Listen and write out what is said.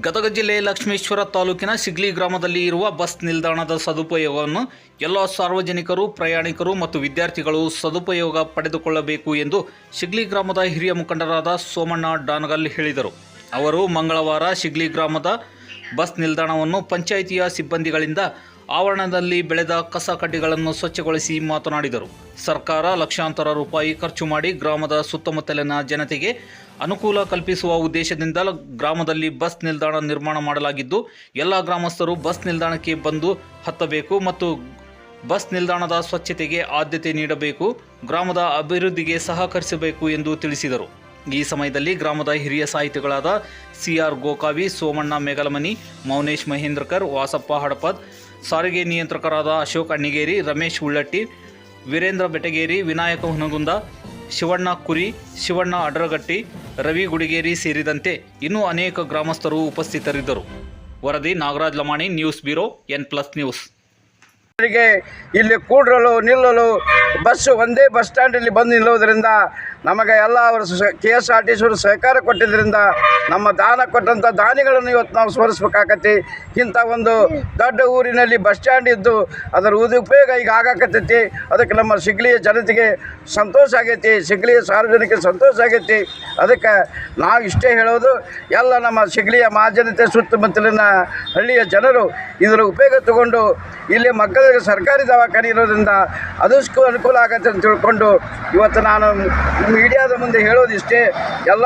ಗದಗ ಜಿಲ್ಲೆ ಲಕ್ಷ್ಮೇಶ್ವರ ತಾಲೂಕಿನ ಸಿಗ್ಲಿ ಗ್ರಾಮದಲ್ಲಿ ಇರುವ ಬಸ್ ನಿಲ್ದಾಣದ ಸದುಪಯೋಗವನ್ನು ಎಲ್ಲ ಸಾರ್ವಜನಿಕರು, ಪ್ರಯಾಣಿಕರು ಮತ್ತು ವಿದ್ಯಾರ್ಥಿಗಳು ಸದುಪಯೋಗ ಪಡೆದುಕೊಳ್ಳಬೇಕು ಎಂದು ಸಿಗ್ಲಿ ಗ್ರಾಮದ ಹಿರಿಯ ಮುಖಂಡರಾದ ಸೋಮಣ್ಣ ಡಾನಗಲ್ ಹೇಳಿದರು. ಅವರು ಮಂಗಳವಾರ ಸಿಗ್ಲಿ ಗ್ರಾಮದ ಬಸ್ ನಿಲ್ದಾಣವನ್ನು ಪಂಚಾಯಿತಿಯ ಸಿಬ್ಬಂದಿಗಳಿಂದ ಆವರಣದಲ್ಲಿ ಬೆಳೆದ ಕಸ ಕಡ್ಡಿಗಳನ್ನು ಸ್ವಚ್ಛಗೊಳಿಸಿ ಮಾತನಾಡಿದರು. ಸರ್ಕಾರ ಲಕ್ಷಾಂತರ ರೂಪಾಯಿ ಖರ್ಚು ಮಾಡಿ ಗ್ರಾಮದ ಸುತ್ತಮುತ್ತಲಿನ ಜನತೆಗೆ ಅನುಕೂಲ ಕಲ್ಪಿಸುವ ಉದ್ದೇಶದಿಂದ ಗ್ರಾಮದಲ್ಲಿ ಬಸ್ ನಿಲ್ದಾಣ ನಿರ್ಮಾಣ ಮಾಡಲಾಗಿದ್ದು, ಎಲ್ಲ ಗ್ರಾಮಸ್ಥರು ಬಸ್ ನಿಲ್ದಾಣಕ್ಕೆ ಬಂದು ಹತ್ತಬೇಕು ಮತ್ತು ಬಸ್ ನಿಲ್ದಾಣದ ಸ್ವಚ್ಛತೆಗೆ ಆದ್ಯತೆ ನೀಡಬೇಕು, ಗ್ರಾಮದ ಅಭಿವೃದ್ಧಿಗೆ ಸಹಕರಿಸಬೇಕು ಎಂದು ತಿಳಿಸಿದರು. ಈ ಸಮಯದಲ್ಲಿ ಗ್ರಾಮದ ಹಿರಿಯ ಸಾಹಿತಿಗಳಾದ ಸಿಆರ್ ಗೋಕಾವಿ, ಸೋಮಣ್ಣ ಮೇಗಲಮನಿ, ಮೌನೇಶ್ ಮಹೇಂದ್ರಕರ್, ವಾಸಪ್ಪ ಹಡಪದ್, ಸಾರಿಗೆ ನಿಯಂತ್ರಕರಾದ ಅಶೋಕ್ ಅಣ್ಣಿಗೇರಿ, ರಮೇಶ್ ಉಳ್ಳಟ್ಟಿ, ವೀರೇಂದ್ರ ಬೆಟಗೇರಿ, ವಿನಾಯಕ ಹುನಗುಂದ, ಶಿವಣ್ಣ ಕುರಿ, ಶಿವಣ್ಣ ಅಡ್ರಗಟ್ಟಿ, ರವಿ ಗುಡಿಗೇರಿ ಸೇರಿದಂತೆ ಇನ್ನೂ ಅನೇಕ ಗ್ರಾಮಸ್ಥರು ಉಪಸ್ಥಿತರಿದ್ದರು. ವರದಿ Nagaraj Lamani, news bureau, N plus news. ಇಲ್ಲಿ ಕೂಡಲು ನಿಲ್ಲಲು ಬಸ್ ಒಂದೇ ಬಸ್ ಸ್ಟ್ಯಾಂಡಲ್ಲಿ ಬಂದು ನಿಲ್ಲುವುದರಿಂದ ನಮಗೆ ಎಲ್ಲ ಅವರು ಕೆ ಎಸ್ ಆರ್ ಟಿ ಸಿಯವರು ಸಹಕಾರ ಕೊಟ್ಟಿದ್ದರಿಂದ ನಮ್ಮ ದಾನ ಕೊಟ್ಟಂಥ ದಾನಿಗಳನ್ನು ಇವತ್ತು ನಾವು ಸ್ಮರಿಸ್ಬೇಕಾಗತ್ತೆ ಇಂಥ ಒಂದು ದೊಡ್ಡ ಊರಿನಲ್ಲಿ ಬಸ್ ಸ್ಟ್ಯಾಂಡ್ ಇದ್ದು ಅದರ ಉಪಯೋಗ ಈಗ ಆಗಾಕತ್ತೈತಿ. ಅದಕ್ಕೆ ನಮ್ಮ ಸಿಗ್ಲಿಯ ಜನತೆಗೆ ಸಂತೋಷ ಆಗೈತಿ. ಸಿಗ್ಲಿಯ ಸಾರ್ವಜನಿಕ ಸಂತೋಷ ಆಗೈತಿ. ಅದಕ್ಕೆ ನಾವು ಇಷ್ಟೇ ಹೇಳೋದು, ಎಲ್ಲ ನಮ್ಮ ಸಿಗ್ಲಿಯ ಮಹಾಜನತೆ ಸುತ್ತಮುತ್ತಲಿನ ಹಳ್ಳಿಯ ಜನರು ಇದರ ಉಪಯೋಗ ತಗೊಂಡು ಇಲ್ಲಿ ಮಕ್ಕಳಿಗೆ ಸರ್ಕಾರಿ ದವಾಖಾನೆ ಇರೋದ್ರಿಂದ ಅದಕ್ಕೂ ಅನುಕೂಲ ಆಗತ್ತೆ ಅಂತ ತಿಳ್ಕೊಂಡು ಇವತ್ತು ನಾನು ಮೀಡಿಯಾದ ಮುಂದೆ ಹೇಳೋದಿಷ್ಟೇ. ಎಲ್ಲ